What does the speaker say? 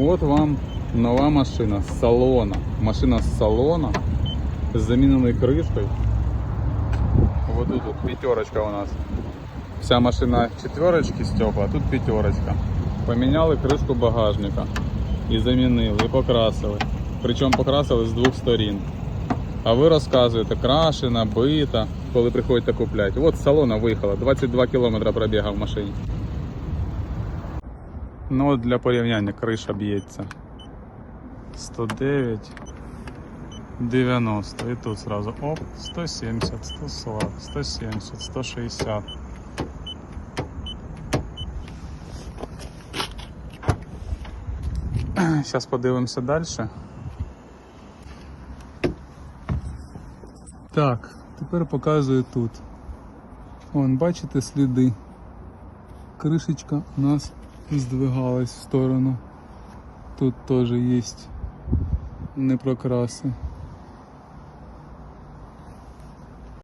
От вам нова машина з салона. Машина з салона з заміненою кришкою. Вот тут, пятерочка у нас. Вся машина четверочки стекла, а тут пятерочка. Поміняли кришку багажника. І замінили, і покрасили. Причому покрасили з двох сторін. А ви розказуєте, крашена, бита, коли приходите купляти. От з салона виїхала, 22 км пробіга в машині. Ну от для порівняння криша б'ється. 109, 90. І тут сразу оп, 170, 140, 170, 160. Зараз подивимося далі. Так, тепер показую тут. Вон, бачите сліди. Кришечка у нас здвигалась в сторону. Тут теж є непрокраси.